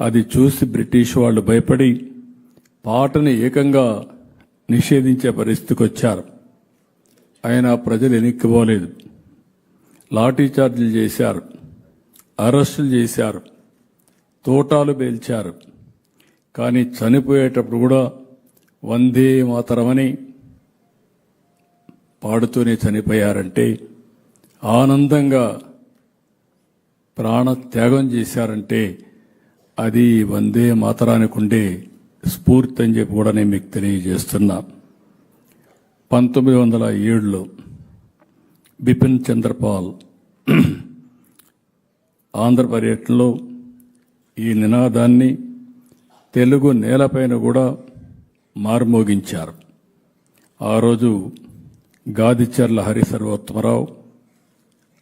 అది చూసి బ్రిటిష్ వాళ్ళు భయపడి పాటని ఏకంగా నిషేధించే పరిస్థితికి వచ్చారు. ఆయన ప్రజలు ఎనిక్కిపోలేదు. లాఠీ చార్జీలు చేశారు. అరెస్టులు చేశారు. తోటాలు పేల్చారు. కానీ చనిపోయేటప్పుడు కూడా వందే మాతరమని పాడుతూనే చనిపోయారంటే ఆనందంగా ప్రాణ త్యాగం చేశారంటే అది వందే మాతరానికి ఉండే స్ఫూర్తి అని చెప్పి కూడా నేను మీకు తెలియజేస్తున్నా. పంతొమ్మిది వందల ఏడులో బిపిన్ చంద్రపాల్ ఆంధ్ర పర్యటనలో ఈ నినాదాన్ని తెలుగు నేలపైన కూడా మార్మోగించారు. ఆ రోజు గాదిచర్ల హరి సర్వోత్తమరావు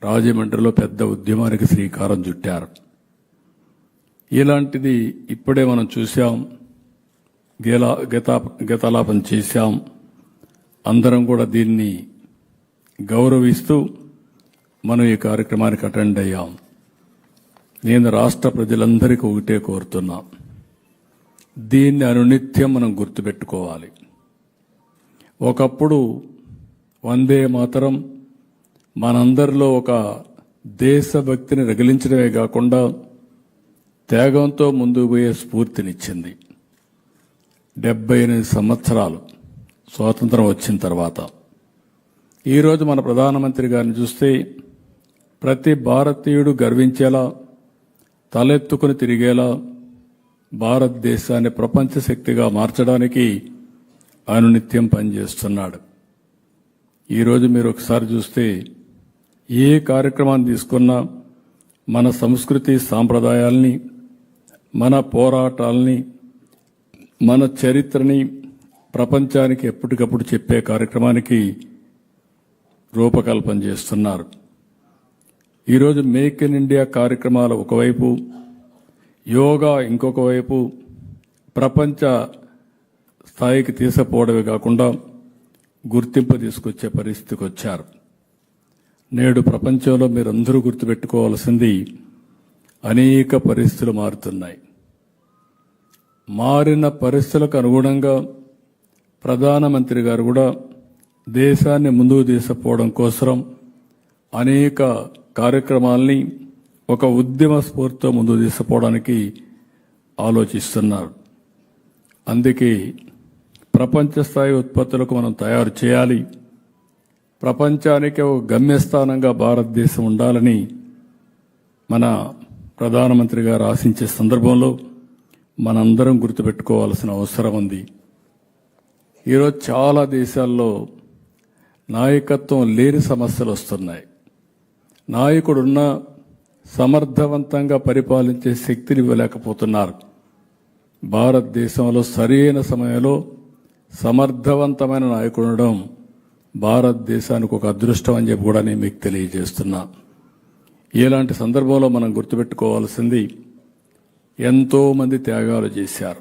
రాజమండ్రిలో పెద్ద ఉద్యమానికి శ్రీకారం చుట్టారు. ఇలాంటిది ఇప్పుడే మనం చూశాం. గేలా గత గతాలాపం చేశాం. అందరం కూడా దీన్ని గౌరవిస్తూ మనం ఈ కార్యక్రమానికి అటెండ్ అయ్యాం. నేను రాష్ట్ర ప్రజలందరికీ ఒకటే కోరుతున్నా. దీన్ని అనునిత్యం మనం గుర్తుపెట్టుకోవాలి. ఒకప్పుడు వందే మాతరం మనందరిలో ఒక దేశభక్తిని రగిలించడమే కాకుండా త్యాగంతో ముందుకు పోయే స్ఫూర్తినిచ్చింది. డెబ్బై ఎనిమిది సంవత్సరాలు స్వాతంత్రం వచ్చిన తర్వాత. ఈరోజు మన ప్రధానమంత్రి గారిని చూస్తే ప్రతి భారతీయుడు గర్వించేలా తలెత్తుకుని తిరిగేలా భారతదేశాన్ని ప్రపంచ శక్తిగా మార్చడానికి అనునిత్యం పనిచేస్తున్నాడు. ఈరోజు మీరు ఒకసారి చూస్తే ఏ కార్యక్రమాన్ని తీసుకున్నా మన సంస్కృతి సాంప్రదాయాల్ని మన పోరాటాల్ని మన చరిత్రని ప్రపంచానికి ఎప్పటికప్పుడు చెప్పే కార్యక్రమానికి రూపకల్పన చేస్తున్నారు. ఈరోజు మేక్ ఇన్ ఇండియా కార్యక్రమాలు ఒకవైపు యోగా ఇంకొక వైపు ప్రపంచ స్థాయికి తీసుకుపోవడమే కాకుండా గుర్తింపు తీసుకొచ్చే పరిస్థితికి వచ్చారు. నేడు ప్రపంచంలో మీరందరూ గుర్తుపెట్టుకోవాల్సింది అనేక పరిస్థితులు మారుతున్నాయి. మారిన పరిస్థితులకు అనుగుణంగా ప్రధానమంత్రి గారు కూడా దేశాన్ని ముందుకు తీసుకుపోవడం కోసం అనేక కార్యక్రమాల్ని ఒక ఉద్యమ స్ఫూర్తితో ముందుకు తీసుకుపోవడానికి ఆలోచిస్తున్నారు. అందుకే ప్రపంచ స్థాయి ఉత్పత్తులకు మనం తయారు చేయాలి. ప్రపంచానికి ఒక గమ్యస్థానంగా భారతదేశం ఉండాలని మన ప్రధానమంత్రి గారు ఆశించే సందర్భంలో మనందరం గుర్తుపెట్టుకోవాల్సిన అవసరం ఉంది. ఈరోజు చాలా దేశాల్లో నాయకత్వం లేని సమస్యలు వస్తున్నాయి. నాయకుడున్న సమర్థవంతంగా పరిపాలించే శక్తిని ఇవ్వలేకపోతున్నారు. భారతదేశంలో సరైన సమయంలో సమర్థవంతమైన నాయకుడు ఉండడం భారతదేశానికి ఒక అదృష్టం అని చెప్పి కూడా నేను మీకు తెలియజేస్తున్నా. ఇలాంటి సందర్భంలో మనం గుర్తుపెట్టుకోవాల్సింది ఎంతోమంది త్యాగాలు చేశారు.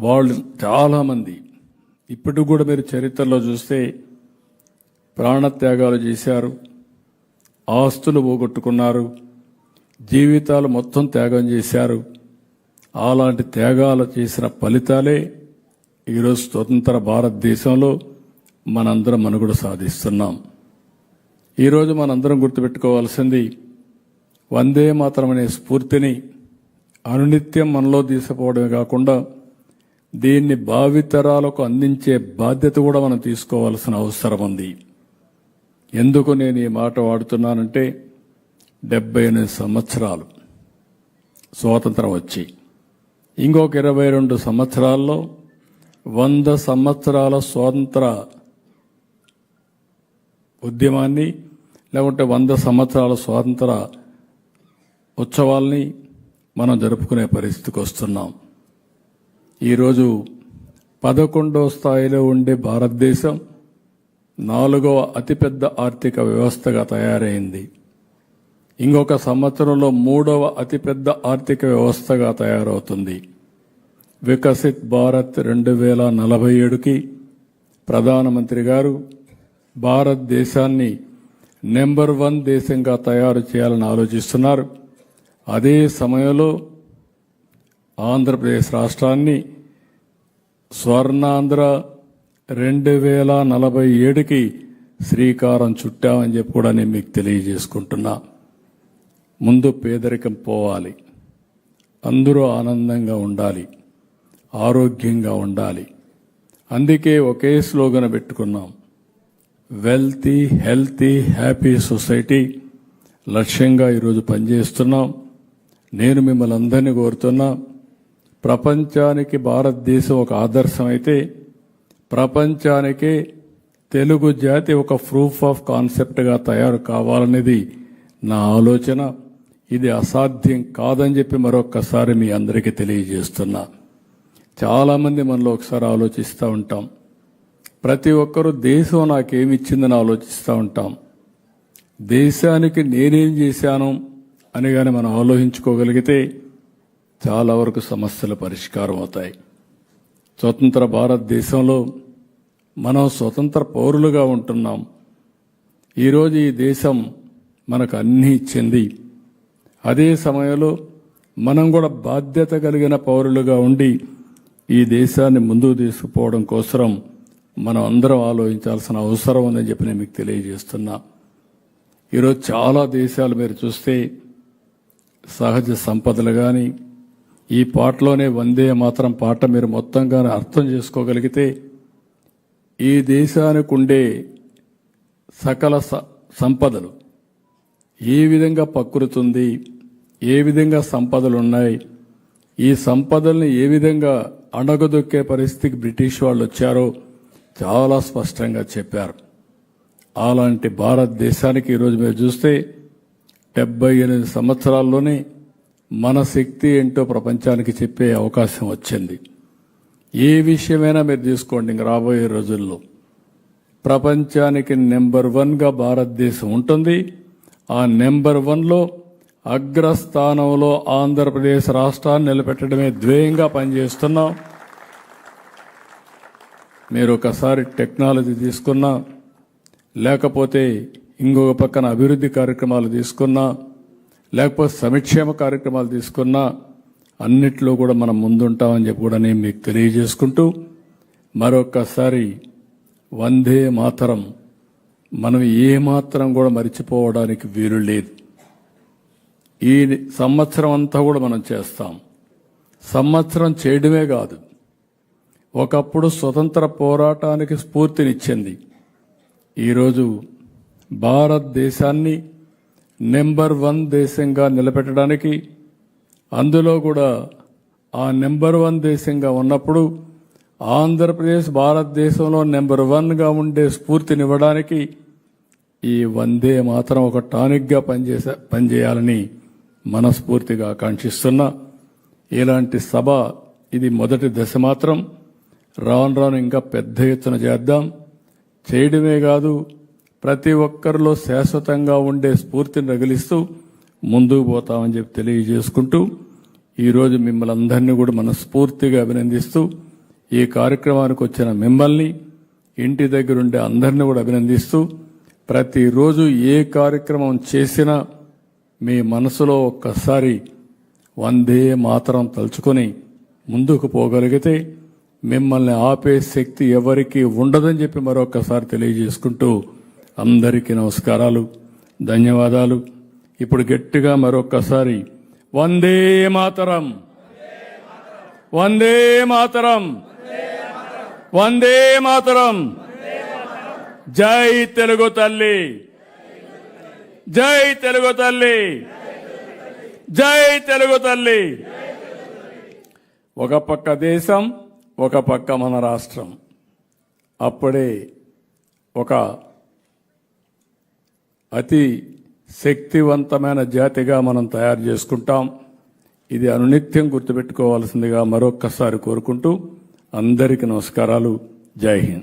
వాళ్ళు చాలామంది. ఇప్పటికి కూడా మీరు చరిత్రలో చూస్తే ప్రాణత్యాగాలు చేశారు. ఆస్తులు పోగొట్టుకున్నారు. జీవితాలు మొత్తం త్యాగం చేశారు. అలాంటి త్యాగాలు చేసిన ఫలితాలే ఈరోజు స్వతంత్ర భారతదేశంలో మనందరం మనుగడ సాధిస్తున్నాం. ఈరోజు మనందరం గుర్తుపెట్టుకోవాల్సింది వందే మాత్రమనే అనే స్ఫూర్తిని అనునిత్యం మనలో తీసుకుపోవడమే కాకుండా దీన్ని భావితరాలకు అందించే బాధ్యత కూడా మనం తీసుకోవాల్సిన అవసరం ఉంది. ఎందుకు నేను ఈ మాట వాడుతున్నానంటే డెబ్బై ఎనిమిది సంవత్సరాలు స్వాతంత్రం వచ్చి ఇంకొక ఇరవై రెండు సంవత్సరాల్లో వంద సంవత్సరాల స్వాతంత్ర ఉద్యమాన్ని లేకుంటే వంద సంవత్సరాల స్వాతంత్ర ఉత్సవాల్ని మనం జరుపుకునే పరిస్థితికి వస్తున్నాం. ఈరోజు పదకొండో స్థాయిలో ఉండే భారతదేశం నాలుగవ అతిపెద్ద ఆర్థిక వ్యవస్థగా తయారైంది. ఇంకొక సంవత్సరంలో మూడవ అతిపెద్ద ఆర్థిక వ్యవస్థగా తయారవుతుంది. వికసిత్ భారత్ రెండు వేల నలభై ఏడుకి ప్రధానమంత్రి గారు భారతదేశాన్ని నెంబర్ వన్ దేశంగా తయారు చేయాలని ఆలోచిస్తున్నారు. అదే సమయంలో ఆంధ్రప్రదేశ్ రాష్ట్రాన్ని స్వర్ణాంధ్ర రెండు వేల నలభై ఏడుకి శ్రీకారం చుట్టామని చెప్పి కూడా నేను మీకు తెలియజేసుకుంటున్నా. ముందు పేదరికం పోవాలి. అందరూ ఆనందంగా ఉండాలి. ఆరోగ్యంగా ఉండాలి. అందుకే ఒకే స్లోగన్ పెట్టుకున్నాం. వెల్తీ హెల్తీ హ్యాపీ సొసైటీ లక్ష్యంగా ఈరోజు పనిచేస్తున్నాం. నేను మిమ్మల్ని అందరినీ కోరుతున్నా ప్రపంచానికి భారతదేశం ఒక ఆదర్శం అయితే ప్రపంచానికే తెలుగు జాతి ఒక ప్రూఫ్ ఆఫ్ కాన్సెప్ట్గా తయారు కావాలనేది నా ఆలోచన. ఇది అసాధ్యం కాదని చెప్పి మరొక్కసారి మీ అందరికీ తెలియజేస్తున్నా. చాలామంది మనలో ఒకసారి ఆలోచిస్తూ ఉంటాం. ప్రతి ఒక్కరూ దేశం నాకేమిచ్చిందని ఆలోచిస్తూ ఉంటాం. దేశానికి నేనేం చేశాను? అని కానీ మనం ఆలోచించుకోగలిగితే చాలా వరకు సమస్యలు పరిష్కారం అవుతాయి. స్వతంత్ర భారతదేశంలో మనం స్వతంత్ర పౌరులుగా ఉంటున్నాం. ఈరోజు ఈ దేశం మనకు అన్నీ ఇచ్చింది. అదే సమయంలో మనం కూడా బాధ్యత కలిగిన పౌరులుగా ఉండి ఈ దేశాన్ని ముందుకు తీసుకుపోవడం కోసం మనం అందరం ఆలోచించాల్సిన అవసరం ఉందని చెప్పి నేను మీకు తెలియజేస్తున్నా. ఈరోజు చాలా దేశాలు మీరు చూస్తే సహజ సంపదలు కానీ ఈ పాటలోనే వందే మాత్రం పాట మీరు మొత్తంగా అర్థం చేసుకోగలిగితే ఈ దేశానికి ఉండే సకల స- సంపదలు ఏ విధంగా పక్కురుతుంది ఏ విధంగా సంపదలు ఉన్నాయి ఈ సంపదల్ని ఏ విధంగా అణగదొక్కే పరిస్థితికి బ్రిటిష్ వాళ్ళు వచ్చారో చాలా స్పష్టంగా చెప్పారు. అలాంటి భారతదేశానికి ఈరోజు మీరు చూస్తే డెబ్బై ఎనిమిది సంవత్సరాల్లోనే మన శక్తి ఏంటో ప్రపంచానికి చెప్పే అవకాశం వచ్చింది. ఏ విషయమైనా మీరు తీసుకోండి ఇంక రాబోయే రోజుల్లో. ప్రపంచానికి నెంబర్ వన్గా భారతదేశం ఉంటుంది. ఆ నెంబర్ వన్లో అగ్రస్థానంలో ఆంధ్రప్రదేశ్ రాష్ట్రాన్ని నిలబెట్టడమే ధ్యేయంగా పనిచేస్తున్నాం. మీరు ఒకసారి టెక్నాలజీ తీసుకున్నా లేకపోతే ఇంకొక పక్కన అభివృద్ధి కార్యక్రమాలు తీసుకున్నా లేకపోతే సంక్షేమ కార్యక్రమాలు తీసుకున్నా అన్నిట్లో కూడా మనం ముందుంటామని చెప్పి కూడా నేను మీకు తెలియజేసుకుంటూ మరొక్కసారి వందే మాతరం. మనం ఏ మాత్రం కూడా మరిచిపోవడానికి వీలు లేదు. ఈ సంవత్సరం అంతా కూడా మనం చేస్తాం. సంవత్సరం చేయడమే కాదు. ఒకప్పుడు స్వతంత్ర పోరాటానికి స్ఫూర్తినిచ్చింది. ఈరోజు భారతదేశాన్ని నెంబర్ వన్ దేశంగా నిలబెట్టడానికి అందులో కూడా ఆ నెంబర్ వన్ దేశంగా ఉన్నప్పుడు ఆంధ్రప్రదేశ్ భారతదేశంలో నెంబర్ వన్గా ఉండే స్ఫూర్తినివ్వడానికి ఈ వందే మాత్రం ఒక టానిక్గా పనిచేసే పనిచేయాలని మనస్ఫూర్తిగా ఆకాంక్షిస్తున్నా. ఇలాంటి సభ ఇది మొదటి దశ మాత్రం. రాను రాను ఇంకా పెద్ద ఎత్తున చేద్దాం. చేయడమే కాదు ప్రతి ఒక్కరిలో శాశ్వతంగా ఉండే స్ఫూర్తిని రగిలిస్తూ ముందుకు పోతామని చెప్పి తెలియజేసుకుంటూ ఈరోజు మిమ్మల్ని అందరినీ కూడా మనస్ఫూర్తిగా అభినందిస్తూ ఈ కార్యక్రమానికి వచ్చిన మిమ్మల్ని ఇంటి దగ్గరుండే అందరినీ కూడా అభినందిస్తూ ప్రతిరోజు ఏ కార్యక్రమం చేసినా మీ మనసులో ఒక్కసారి వందే మాత్రం తలుచుకొని ముందుకు పోగలిగితే మిమ్మల్ని ఆపే శక్తి ఎవరికీ ఉండదని చెప్పి మరొకసారి తెలియజేసుకుంటూ అందరికీ నమస్కారాలు ధన్యవాదాలు. ఇప్పుడు గట్టిగా మరొక్కసారి వందే మాతరం. వందే మాతరం. వందే మాతరం. జై తెలుగు తల్లి. జై తెలుగు తల్లి. జై తెలుగు తల్లి. ఒక పక్క దేశం ఒక పక్క మన రాష్ట్రం. అప్పుడే ఒక అతి శక్తివంతమైన జాతిగా మనం తయారు చేసుకుంటాం. ఇది అనునిత్యం గుర్తుపెట్టుకోవాల్సిందిగా మరొక్కసారి కోరుకుంటూ అందరికీ నమస్కారాలు. జై హింద్.